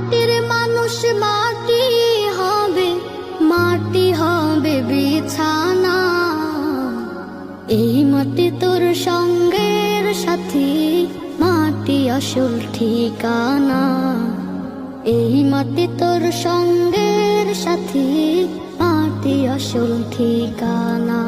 মাটির মানুষ মাটি হবে মাটি হবে বিছানা। এই মাটি তোর সঙ্গের সাথী, মাটি আসল ঠিকানা। এই মাটি তোর সঙ্গের সাথী, মাটি আসল ঠিকানা।